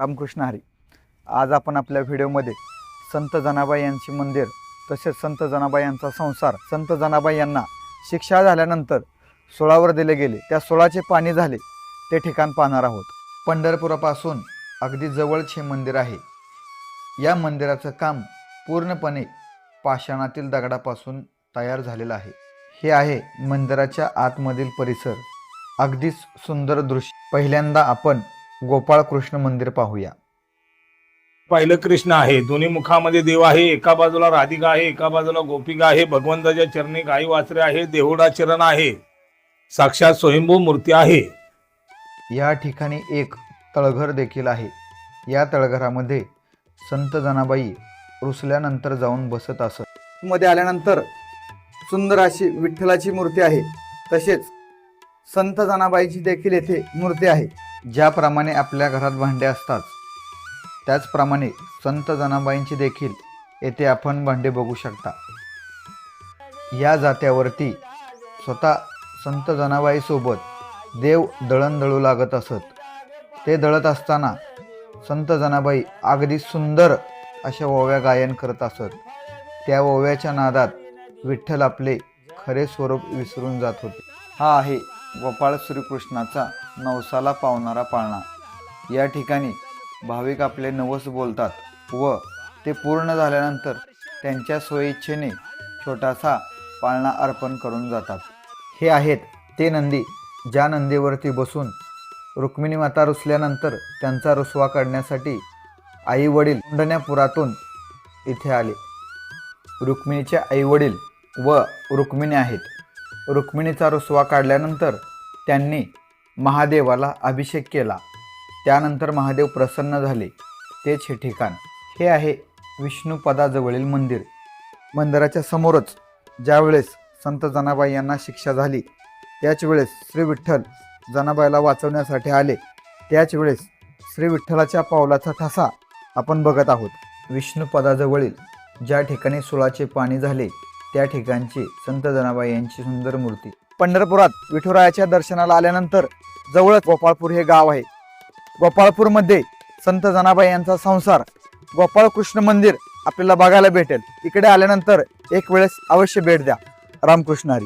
रामकृष्ण हरी. आज आपण आपल्या व्हिडिओमध्ये संत जनाबाई यांचे मंदिर तसेच संत जनाबाई यांचा संसार संत जनाबाई यांना शिक्षा झाल्यानंतर सोळावर दिले गेले. त्या सोळाचे पाणी झाले ते ठिकाण पाहणार आहोत. पंढरपुरापासून अगदी जवळचे मंदिर आहे. या मंदिराचं काम पूर्णपणे पाषाणातील दगडापासून तयार झालेलं आहे. हे आहे मंदिराच्या आतमधील परिसर. अगदीच सुंदर दृश्य. पहिल्यांदा आपण गोपाळ कृष्ण मंदिर पाहूया. पाहिलं कृष्ण आहे. दोन्ही मुखामध्ये देव आहे. एका बाजूला राधिका आहे एका बाजूला गोपिका आहे. भगवंताच्या चरणी गाई वासरे आहे देहुडा चरण आहे. साक्षात स्वयंभू मूर्ती आहे. या ठिकाणी एक तळघर देखील आहे. या तळघरामध्ये संत जनाबाई रुसल्यानंतर जाऊन बसत असत. मध्ये आल्यानंतर सुंदर अशी विठ्ठलाची मूर्ती आहे. तसेच संत जनाबाईची देखील येथे मूर्ती आहे. ज्याप्रमाणे आपल्या घरात भांडे असतात त्याचप्रमाणे संत जनाबाईंची देखील येथे आपण भांडे बघू शकता. या जात्यावरती स्वतः संत जनाबाईसोबत देव दळण दळू लागत असत. ते दळत असताना संत जनाबाई अगदी सुंदर अशा ओव्या गायन करत असत. त्या ओव्याच्या नादात विठ्ठल आपले खरे स्वरूप विसरून जात होते. हा आहे गोपाळ श्रीकृष्णाचा नवसाला पावणारा पाळणा. या ठिकाणी भाविक आपले नवस बोलतात व ते पूर्ण झाल्यानंतर त्यांच्या सोयीच्छेने छोटासा पाळणा अर्पण करून जातात. हे आहेत ते नंदी ज्या नंदीवरती बसून रुक्मिणी माता रुसल्यानंतर त्यांचा रुसवा काढण्यासाठी आई वडील पुरातून इथे आले. रुक्मिणीचे आई वडील व रुक्मिणी आहेत. रुक्मिणीचा रुसवा काढल्यानंतर त्यांनी महादेवाला अभिषेक केला. त्यानंतर महादेव प्रसन्न झाले. तेच हे ठिकाण. हे आहे विष्णुपदाजवळील मंदिर. मंदिराच्या समोरच ज्यावेळेस संत जनाबाई यांना शिक्षा झाली त्याच वेळेस श्री विठ्ठल जनाबाईला वाचवण्यासाठी आले त्याच वेळेस श्री विठ्ठलाच्या पावलाचा ठसा आपण बघत आहोत. विष्णुपदाजवळील ज्या ठिकाणी सुळाचे पाणी झाले त्या ठिकाणची संत जनाबाई यांची सुंदर मूर्ती. पंढरपुरात विठुरायाच्या दर्शनाला आल्यानंतर जवळच गोपाळपूर हे गाव आहे. गोपाळपूरमध्ये संत जनाबाई यांचा संसार गोपाळकृष्ण मंदिर आपल्याला बघायला भेटेल. इकडे आल्यानंतर एक वेळेस अवश्य भेट द्या. रामकृष्ण हरी.